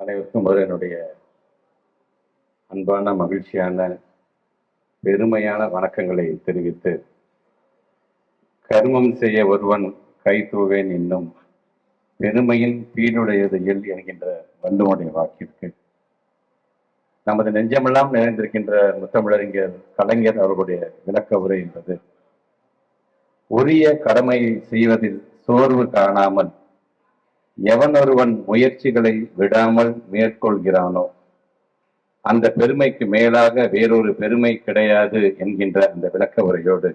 அனைவருக்கும் முதல் என்னுடைய அன்பான மகிழ்ச்சியான பெருமையான வணக்கங்களை தெரிவித்து கர்மம் செய்ய ஒருவன் கை தூவேன் இன்னும் பெருமையின் பீடுடையது எல் என்கின்ற வள்ளுவனுடைய வாக்கிற்கு நமது நெஞ்சமெல்லாம் நிறைந்திருக்கின்ற முத்தமிழறிஞர் கலைஞர் அவர்களுடைய விளக்க உரை என்பது உரிய கடமையை செய்வதில் சோர்வு காணாமல் எவன் ஒருவன் முயற்சிகளை விடாமல் மேற்கொள்கிறானோ அந்த பெருமைக்கு மேலாக வேறொரு பெருமை கிடையாது என்கின்ற அந்த விளக்க உரையோடு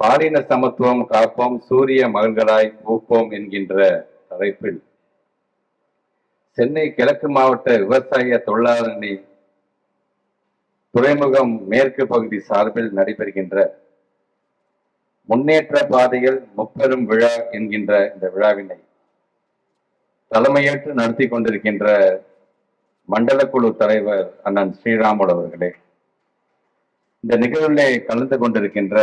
பாலின சமத்துவம் காப்போம் சூரிய மகள்களாய் ஊப்போம் என்கின்ற தலைப்பில் சென்னை கிழக்கு மாவட்ட விவசாய தொழிலாளர் துறைமுகம் மேற்கு பகுதி சார்பில் நடைபெறுகின்ற முன்னேற்ற பாதையில் முப்பெரும் விழா என்கின்ற இந்த விழாவினை தலைமையேற்று நடத்தி கொண்டிருக்கின்ற மண்டல குழு தலைவர் அண்ணன் ஸ்ரீராமுல் அவர்களே இந்த நிகழ்விலே கலந்து கொண்டிருக்கின்ற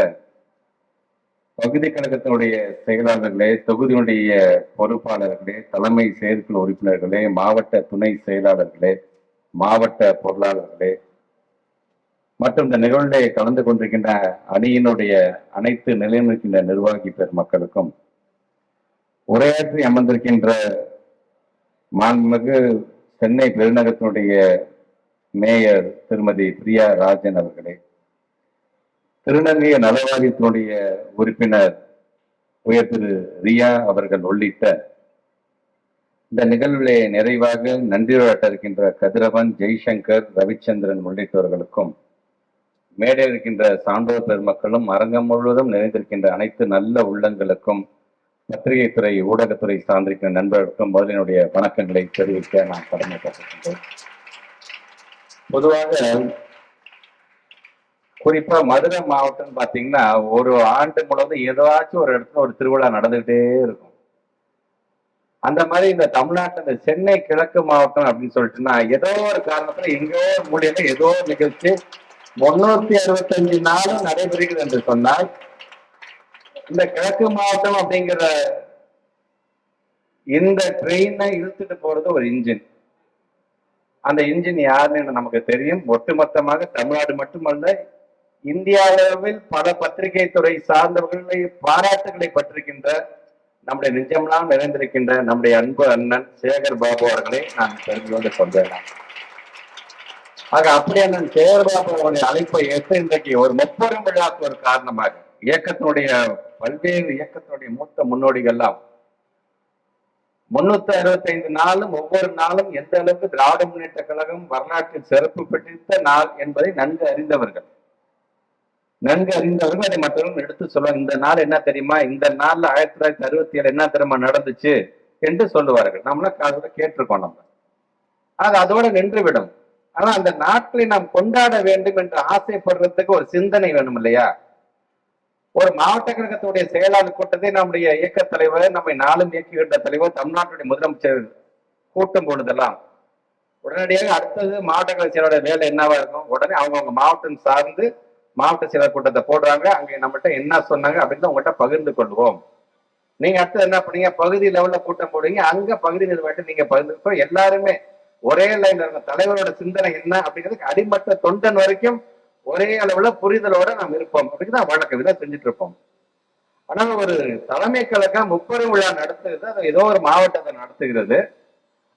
பகுதி கழகத்தினுடைய செயலாளர்களே தொகுதியினுடைய பொறுப்பாளர்களே தலைமை செயற்குழு உறுப்பினர்களே மாவட்ட துணை செயலாளர்களே மாவட்ட பொருளாளர்களே மற்றும் இந்த நிகழ்விலே கலந்து கொண்டிருக்கின்ற அணியினுடைய அனைத்து நிலைநிற்கின்ற நிர்வாகி பெருமக்களுக்கும் உரையாற்றி அமர்ந்திருக்கின்ற மாண்புமிகு சென்னை பெருநகரத்தினுடைய மேயர் திருமதி பிரியா ராஜன் அவர்களே திருநங்கைய நலவாரியத்தினுடைய உறுப்பினர் உயர் திரு ரியா அவர்கள் உள்ளிட்ட இந்த நிகழ்விலே நிறைவாக நன்றியுரையாட்ட இருக்கின்ற கதிரவன் ஜெய்சங்கர் ரவிச்சந்திரன் உள்ளிட்டவர்களுக்கும் மேடையில் இருக்கின்ற சான்றோர் பெருமக்களும் அரங்கம் முழுவதும் நிறைந்திருக்கின்ற அனைத்து நல்ல உள்ளங்களுக்கும் பத்திரிகை துறை ஊடகத்துறை சார்ந்திருக்கிற நண்பர்களுக்கும் முதலினுடைய வணக்கங்களை தெரிவிக்க நான் கடமைப்பட்டிருக்கின்றேன். பொதுவாக குறிப்பா மதுரை மாவட்டம் பாத்தீங்கன்னா ஒரு ஆண்டு முழுவதும் ஏதாச்சும் ஒரு இடத்துல ஒரு திருவிழா நடந்துகிட்டே இருக்கும். அந்த மாதிரி இந்த தமிழ்நாட்டுல இந்த சென்னை கிழக்கு மாவட்டம் அப்படின்னு சொல்லிட்டுன்னா ஏதோ ஒரு காரணத்துல எங்கோ மூலியமா ஏதோ ஒரு நிகழ்ச்சி முன்னூத்தி அறுபத்தஞ்சு நாளும் நடைபெறுகிறது என்று சொன்னால் இந்த கிழக்கு மாவட்டம் அப்படிங்கிற இந்த ட்ரெயினை இழுத்துட்டு போறது ஒரு இன்ஜின் அந்த இன்ஜின் யாருன்னு நமக்கு தெரியும்? ஒட்டுமொத்தமாக தமிழ்நாடு மட்டுமல்ல இந்திய அளவில் பல பத்திரிகை துறை சார்ந்தவர்களை பாராட்டுகளை பற்றிருக்கின்ற நம்முடைய நிஜம்லாம் நிறைந்திருக்கின்ற நம்முடைய அன்பு அண்ணன் சேகர் பாபு அவர்களை நான் கொண்டு சொல்லலாம் ஆக அப்படி அண்ணன் சேகர் பாபு அவருடைய அழைப்பை ஏற்று இன்றைக்கு ஒரு முப்பெரும் விழாக்கு ஒரு காரணமாக இயக்கத்தினுடைய பல்வேறு இயக்கத்தினுடைய மூத்த முன்னோடிகள்லாம். முன்னூத்தி அறுபத்தைந்து நாளும் ஒவ்வொரு நாளும் எந்த அளவுக்கு திராவிட முன்னேற்ற கழகம் வரலாற்றில் சிறப்பு பெற்றிருந்த நாள் என்பதை நன்கு அறிந்தவர்கள். நன்கு அறிந்தவர்கள் அதை மற்றவர்கள் எடுத்து சொல்லுவாங்க இந்த நாள் என்ன தெரியுமா? இந்த நாள்ல ஆயிரத்தி தொள்ளாயிரத்தி அறுபத்தி ஏழு என்ன தெரியுமா நடந்துச்சு? என்று சொல்லுவார்கள். நம்மளும் காதோட கேட்டிருக்கோம் நம்ம. அது அதோட நின்றுவிடும். ஆனா அந்த நாட்களை நாம் கொண்டாட வேண்டும் என்று ஆசைப்படுறதுக்கு ஒரு சிந்தனை வேணும் இல்லையா? ஒரு மாவட்ட கழகத்துடைய செயலாளர் கூட்டத்தை நம்முடைய இயக்க தலைவர் நம்மை நாளும் இயக்குகின்ற தலைவர் தமிழ்நாட்டுடைய முதலமைச்சர் கூட்டும் பொழுதெல்லாம் உடனடியாக அடுத்தது மாவட்ட கழக செயலாளர் வேலை என்னவா இருக்கும்? உடனே அவங்கவுங்க மாவட்டம் சார்ந்து மாவட்ட செயலாளர் கூட்டத்தை போடுறாங்க. அங்கே நம்மகிட்ட என்ன சொன்னாங்க அப்படின்னு உங்கள்கிட்ட பகிர்ந்து கொள்வோம். நீங்க அடுத்து என்ன பண்ணீங்க? பகுதி லெவல்ல கூட்டம் போடுவீங்க. அங்க பகுதி நிர்வாகத்தை நீங்க பகிர்ந்து எல்லாருமே ஒரே லைன்ல இருக்கும் தலைவரோட சிந்தனை என்ன அப்படிங்கிறதுக்கு அடிமட்ட தொண்டன் வரைக்கும் ஒரே அளவுல புரிதலோட நாம் இருப்போம். அப்படிங்கிறத வழக்கம் இதான் செஞ்சுட்டு இருப்போம் ஆனா ஒரு தலைமை கழகம் முப்பெரும் விழா நடத்துகிறது அது ஏதோ ஒரு மாவட்டத்தை நடத்துகிறது.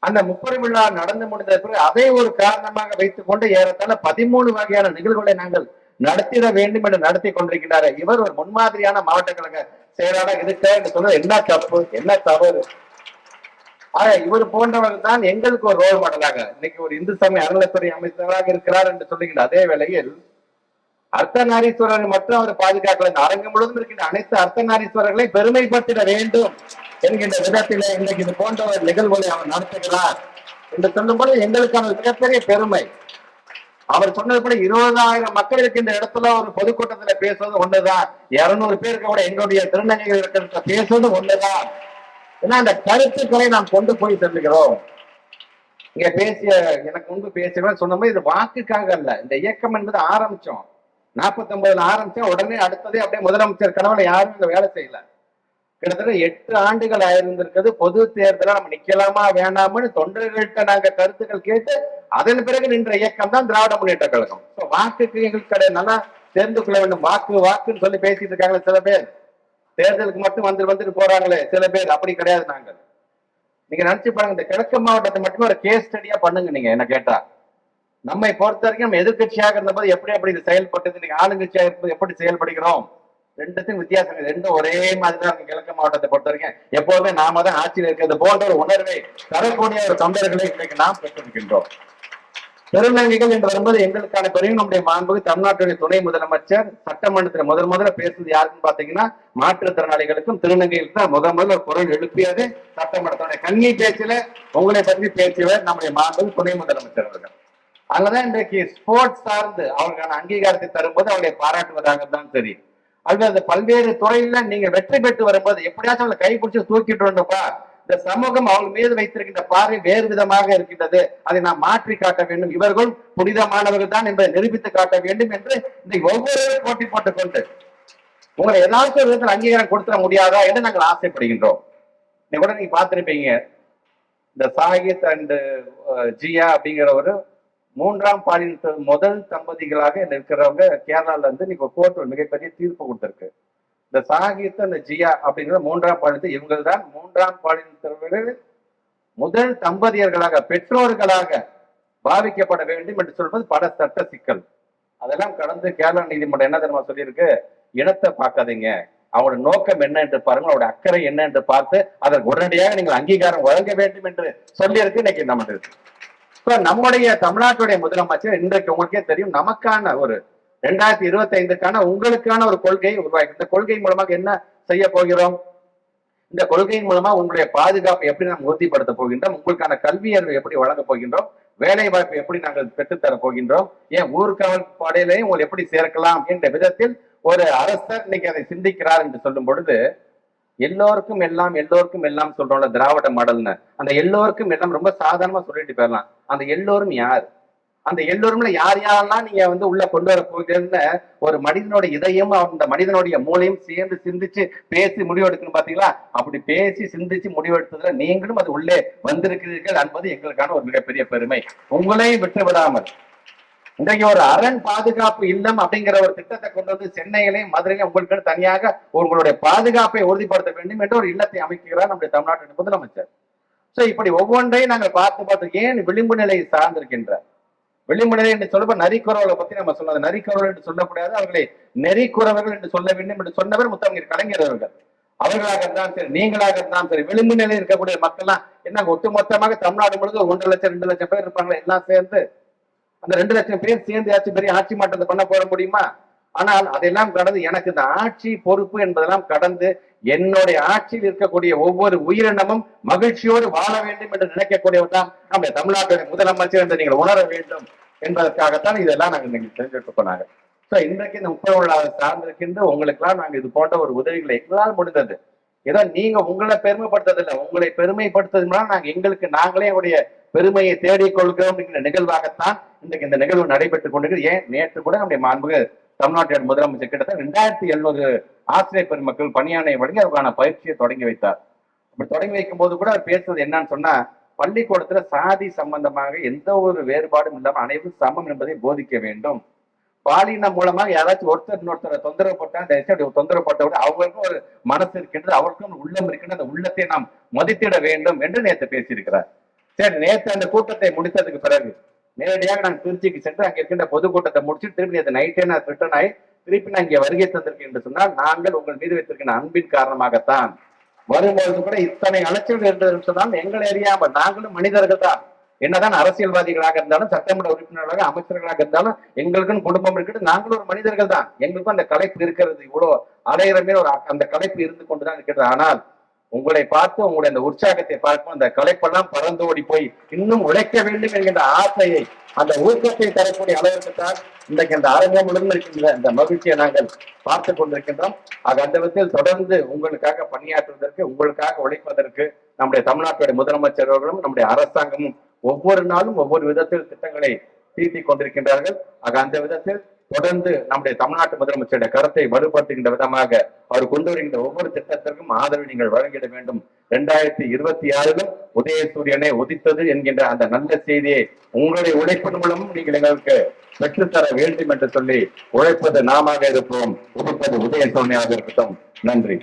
அந்த முப்பெரும் விழா நடந்து முடிந்த பிறகு அதை ஒரு காரணமாக வைத்துக் கொண்டு ஏறத்தாழ பதிமூணு வகையான நிகழ்வுகளை நாங்கள் நடத்திட வேண்டும் என்று நடத்தி கொண்டிருக்கிறார். இவர் ஒரு முன்மாதிரியான மாவட்ட கழக செயலாளர் இருக்க என்று சொன்னது என்ன தப்பு? என்ன தவறு? ஆக இவர் போன்றவர் தான் எங்களுக்கு ஒரு ரோல் மாடலாக இன்னைக்கு ஒரு இந்து சமய அறநிலைத்துறை அமைச்சராக இருக்கிறார் என்று சொல்லுகின்ற அதே வேளையில் அர்த்தநாரீஸ்வரர் மட்டும் அவர் பாதுகாக்கல. இந்த அரங்கம் முழுவதும் இருக்கின்ற அனைத்து அர்த்தநாரீஸ்வரர்களை பெருமைப்படுத்திட வேண்டும் என்கின்ற விதத்திலே இன்றைக்கு இது போன்ற ஒரு நிகழ்வுகளை அவர் நடத்துகிறார் என்று சொல்லும்போது எங்களுக்கான மிகப்பெரிய பெருமை. அவர் சொன்னதுபடி இருபதாயிரம் மக்கள் இருக்கின்ற இடத்துல ஒரு பொதுக்கூட்டத்துல பேசுவது ஒண்ணுதான். இருநூறு பேருக்கு கூட எங்களுடைய திருநங்கைகள் இருக்கிற பேசுவது ஒண்ணுதான். ஏன்னா அந்த கருத்துக்களை நாம் கொண்டு போய் செல்லுகிறோம் இங்க பேசிய எனக்கு முன்பு பேசியவன் சொன்ன மாதிரி இது வாக்குக்காக அல்ல. இந்த இயக்கம் என்பது ஆரம்பிச்சோம். நாற்பத்தி ஒன்பதுல ஆரம்பிச்சோம் உடனே அடுத்ததே அப்படியே முதலமைச்சர் கனவுல யாரும் இங்க வேலை செய்யல. கிட்டத்தட்ட எட்டு ஆண்டுகள் ஆயிருந்திருக்கிறது பொது தேர்தல நம்ம நிக்கலாமா வேண்டாம்னு தொண்டர்கள்ட்ட நாங்க கருத்துக்கள் கேட்டு அதன் பிறகு நின்ற இயக்கம் தான் திராவிட முன்னேற்ற கழகம். So, வாக்குக்கு எங்களுக்கு கிடையாது நல்லா தெரிந்து கொள்ள வேண்டும். வாக்கு வாக்குன்னு சொல்லி பேசிட்டு இருக்காங்களே சில பேர். தேர்தலுக்கு மட்டும் வந்து வந்துட்டு போறாங்களே சில பேர். அப்படி கிடையாது நாங்கள். நீங்க நினைச்சு பாருங்க இந்த கிழக்கு மாவட்டத்தை மட்டுமே ஒரு கேஸ் ஸ்டடியா பண்ணுங்க நீங்க என்ன கேட்டா. நம்மை பொறுத்த வரைக்கும் நம்ம எதிர்கட்சியாக இருந்தபோது எப்படி எப்படி இது செயல்பட்டது? நீங்க ஆளுங்கட்சியாக இருப்பது எப்படி செயல்படுகிறோம்? ரெண்டுத்துக்கும் வித்தியாசம் ரெண்டும் ஒரே மாதிரிதான் இருக்கு. கிழக்கு மாவட்டத்தை பொறுத்த வரைக்கும் எப்போதுமே நாம தான் ஆட்சியில் இருக்கிறது போன்ற ஒரு உணர்வை தரக்கூடிய ஒரு தொண்டர்களை இன்னைக்கு நாம் பெற்றிருக்கின்றோம். திருநங்கைகள் என்று வரும்போது எங்களுக்கான பெரிய நம்முடைய மாண்புக்கு தமிழ்நாட்டுடைய துணை முதலமைச்சர் சட்டமன்றத்தில் முதல் முதல்ல பேசுறது யாருன்னு பாத்தீங்கன்னா மாற்றுத்திறனாளிகளுக்கும் திருநங்கைகளுக்கு தான் முதல் முதல்ல குரல் எழுப்பியது சட்டமன்றத்துடைய கண்ணி பேச்சில உங்களை பற்றி பேசியவர் நம்முடைய மாண்பு துணை முதலமைச்சர் அவர்கள். அங்கதான் இன்றைக்கு ஸ்போர்ட்ஸ் சார்ந்து அவர்களுக்கான அங்கீகாரத்தை தரும்போது அவர்களை பாராட்டுவதாக தான் சரி அல்லது அந்த பல்வேறு துறையில நீங்க வெற்றி பெற்று வரும்போது எப்படியாச்சும் அவங்களை கைப்பிடிச்சு தூக்கிட்டு வரணும்ப்பா. இந்த சமூகம் அவங்க மீது வைத்திருக்கின்ற பார்வை வேறு விதமாக இருக்கின்றது. அதை நாம் மாற்றி காட்ட வேண்டும். இவர்கள் புனிதமானவர்கள் தான் என்பதை நிரூபித்து காட்ட வேண்டும் என்று இந்த ஒவ்வொரு போட்டி போட்டுக் கொண்டு உங்களை ஏதாவது ஒரு விதத்தில் அங்கீகாரம் கொடுத்துட முடியாதா என்று நாங்கள் ஆசைப்படுகின்றோம். நீ கூட நீங்க பார்த்திருப்பீங்க. இந்த சாகித் அண்ட் ஜியா அப்படிங்கிற ஒரு மூன்றாம் பாலியல் முதல் தம்பதிகளாக இருக்கிறவங்க கேரளால இருந்து நீங்க கோர்ட் ஒரு மிகப்பெரிய தீர்ப்பு கொடுத்திருக்கு. இந்த சாகித் அந்த ஜியா அப்படிங்கிற மூன்றாம் பாலினத்தை இவங்க தான் மூன்றாம் பாலினத்தவர்கள் முதல் தம்பதியர்களாக பெற்றோர்களாக பாவிக்கப்பட வேண்டும் என்று சொல்வது பல சட்ட சிக்கல். அதெல்லாம் கடந்து கேரளா நீதிமன்றம் என்ன தெரியுமா சொல்லியிருக்கு? இனத்தை பார்க்காதீங்க. அவங்களோட நோக்கம் என்ன என்று பாருங்க. அவரோட அக்கறை என்ன என்று பார்த்து அதற்கு உடனடியாக நீங்கள் அங்கீகாரம் வழங்க வேண்டும் என்று சொல்லியிருக்கு. இன்னைக்கு நம்ம இருக்கு நம்முடைய தமிழ்நாட்டுடைய முதலமைச்சர் இன்றைக்கு உங்களுக்கே தெரியும் நமக்கான ஒரு ரெண்டாயிரத்தி இருபத்தி ஐந்துக்கான உங்களுக்கான ஒரு கொள்கையை உருவாக்கி இந்த கொள்கை மூலமாக என்ன செய்ய போகிறோம்? இந்த கொள்கையின் மூலமா உங்களுடைய பாதுகாப்பை எப்படி நாம் உறுதிப்படுத்த போகின்றோம்? உங்களுக்கான கல்வி அறிவு எப்படி வழங்க போகின்றோம்? வேலை வாய்ப்பை எப்படி நாங்கள் பெற்றுத்தர போகின்றோம்? ஏன் ஊர்காவல் படையிலையும் உங்களை எப்படி சேர்க்கலாம்? என்ற விதத்தில் ஒரு அரசர் இன்னைக்கு அதை சிந்திக்கிறார் என்று சொல்லும் பொழுது எல்லோருக்கும் எல்லாம் எல்லோருக்கும் எல்லாம் சொல்றோம்ல திராவிட மாடல்னு. அந்த எல்லோருக்கும் எல்லாம் ரொம்ப சாதாரணமா சொல்லிட்டு போயிடலாம். அந்த எல்லோரும் யார்? அந்த எல்லோரும்ல யார் யாரெல்லாம் நீங்க வந்து உள்ள கொண்டு வர போகிறீங்கன்னு ஒரு மனிதனோட இதயம் அந்த மனிதனுடைய மூளையும் சேர்ந்து சிந்திச்சு பேசி முடிவெடுக்கணும் பாத்தீங்களா? அப்படி பேசி சிந்திச்சு முடிவெடுத்ததுல நீங்களும் அது உள்ளே வந்திருக்கிறீர்கள் என்பது எங்களுக்கான ஒரு மிகப்பெரிய பெருமை. உங்களையும் விட்டு விடாமல் இன்றைக்கு ஒரு அரண் பாதுகாப்பு இல்லம் அப்படிங்கிற ஒரு திட்டத்தை கொண்டு வந்து சென்னையிலையும் மதுரையிலும் உங்களுக்கு தனியாக உங்களுடைய பாதுகாப்பை உறுதிப்படுத்த வேண்டும் என்ற ஒரு இல்லத்தை அமைக்கிறார் நம்முடைய தமிழ்நாட்டின் முதலமைச்சர். சோ இப்படி ஒவ்வொன்றையும் நாங்கள் பார்த்து பார்த்து ஏன் விளிம்பு நிலையை சார்ந்திருக்கின்ற விளிம்பு நிலை என்று சொல்லப்ப நரிக்குறவர்களை பத்தி நம்ம சொன்னது நரிக்குறவர்கள் என்று சொல்லக்கூடாது. அவர்களை நெறிக்குறவர்கள் என்று சொல்ல வேண்டும் என்று சொன்னவர் முத்தமிழ் கலைஞர் அவர்கள். அவர்களாக இருந்தாலும் சரி நீங்களாக இருந்தாலும் சரி. விளிம்பு நிலையில் இருக்கக்கூடிய மக்கள்லாம் என்ன ஒட்டுமொத்தமாக தமிழ்நாடு முழுக்க ஒன்றரை லட்சம் ரெண்டு லட்சம் பேர் இருப்பாங்களா எல்லாம் சேர்ந்து அந்த ரெண்டு லட்சம் பேர் சேர்ந்து ஆட்சி பெரிய ஆட்சி மாற்றத்தை பண்ண போட முடியுமா? ஆனால் அதெல்லாம் கடந்து எனக்கு இந்த ஆட்சி பொறுப்பு என்பதெல்லாம் கடந்து என்னுடைய ஆட்சியில் இருக்கக்கூடிய ஒவ்வொரு உயிரினமும் மகிழ்ச்சியோடு வாழ வேண்டும் என்று நினைக்கக்கூடியவர் தான் நம்முடைய தமிழ்நாட்டுடைய முதலமைச்சர் என்று நீங்கள் உணர வேண்டும் என்பதற்காகத்தான் இதெல்லாம் நாங்கள் இன்னைக்கு தெரிஞ்சுட்டு போனாங்க சோ இன்றைக்கு இந்த முப்பது விழாவை சார்ந்திருக்கின்ற உங்களுக்கெல்லாம் நாங்க இது போன்ற ஒரு உதவிகளை எங்களால் முடிந்தது. ஏதோ நீங்க உங்களை பெருமைப்படுத்துறதில்லை உங்களை பெருமைப்படுத்துறதுனால நாங்க எங்களுக்கு நாங்களே உடைய பெருமையை தேடிக் கொள்கிறோம் என்கிற நிகழ்வாகத்தான் இன்றைக்கு இந்த நிகழ்வு நடைபெற்றுக் கொண்டிருக்கு ஏன்? நேற்று கூட நம்முடைய மாண்புக தமிழ்நாட்டின் முதலமைச்சர் கிட்டத்தட்ட ரெண்டாயிரத்தி எழுநூறு ஆசிரியர் பெருமக்கள் பணியானை வழங்கி அதற்கான பயிற்சியை தொடங்கி வைத்தார். அப்படி தொடங்கி வைக்கும் போது கூட அவர் பேசுறது என்னன்னு சொன்னா பள்ளிக்கூடத்துல சாதி சம்பந்தமாக எந்த ஒரு வேறுபாடும் இல்லாமல் அனைவரும் சமம் என்பதை போதிக்க வேண்டும். பாலினம் மூலமாக யாராச்சும் ஒருத்தர் இன்னொருத்தரை தொந்தரவு பட்டா தொந்தரவு பட்ட அவங்களுக்கும் ஒரு மனசு இருக்கின்றது அவருக்கும் உள்ளம் இருக்கின்ற அந்த உள்ளத்தை நாம் மதித்திட வேண்டும் என்று நேற்று பேசியிருக்கிறார். சரி நேற்று அந்த கூட்டத்தை முடித்ததுக்கு பிறகு நேரடியாக நான் திருச்சிக்கு சென்று அங்கே இருக்கின்ற பொதுக்கூட்டத்தை முடிச்சு திருப்பி நேற்று நைட்டே நான் ரிட்டர்ன் ஆகி திருப்பி நான் இங்கே வருகை தந்திருக்கேன் என்று சொன்னால் நாங்கள் உங்கள் மீது வைத்திருக்கின்ற அன்பின் காரணமாகத்தான். வரும்பொழுது கூட இத்தனை அலைச்சல் இருந்தது சொன்னால் எங்களை அறியாமல் நாங்களும் மனிதர்கள் தான். என்னதான் அரசியல்வாதிகளாக இருந்தாலும் சட்டமன்ற உறுப்பினர்களாக அமைச்சர்களாக இருந்தாலும் எங்களுக்குன்னு குடும்பம் இருக்குது. நாங்களும் ஒரு மனிதர்கள் தான். எங்களுக்கும் அந்த கலைப்பு இருக்கிறது. இவ்வளவு அலையிறமே ஒரு அந்த கலைப்பு இருந்து கொண்டுதான் இருக்கிறது. ஆனால் உங்களை பார்த்து உங்களுடைய அந்த உற்சாகத்தை பார்க்கும் அந்த கலைப்பெல்லாம் பறந்து ஓடி போய் இன்னும் உழைக்க வேண்டும் என்கின்ற ஆசையை அந்த ஊக்கத்தை தரக்கூடிய அளவிற்கு தான் இன்றைக்கு அந்த அரங்கம் முழுவதும் இருக்கின்ற இந்த மகிழ்ச்சியை நாங்கள் பார்த்து கொண்டிருக்கின்றோம். ஆக அந்த விதத்தில் தொடர்ந்து உங்களுக்காக பணியாற்றுவதற்கு உங்களுக்காக உழைப்பதற்கு நம்முடைய தமிழ்நாட்டுடைய முதலமைச்சர் அவர்களும் நம்முடைய அரசாங்கமும் ஒவ்வொரு நாளும் ஒவ்வொரு விதத்தில் திட்டங்களை தீட்டிக் கொண்டிருக்கின்றார்கள். ஆக அந்த விதத்தில் தொடர்ந்து நம்முடைய தமிழ்நாட்டு முதலமைச்சருடைய கருத்தை வலுப்படுத்துகின்ற விதமாக அவர் கொண்டு வருகின்ற ஒவ்வொரு திட்டத்திற்கும் ஆதரவு நீங்கள் வழங்கிட வேண்டும். இரண்டாயிரத்தி இருபத்தி ஆறிலும் உதயசூரியனை உதித்தது என்கின்ற அந்த நல்ல செய்தியை உங்களுடைய உழைப்பின் மூலமும் நீங்கள் எங்களுக்கு பெற்றுத்தர வேண்டும் என்று சொல்லி உழைப்பது நாமாக இருப்போம். உதிப்பது உதயசூரியனாக இருக்கட்டும். நன்றி.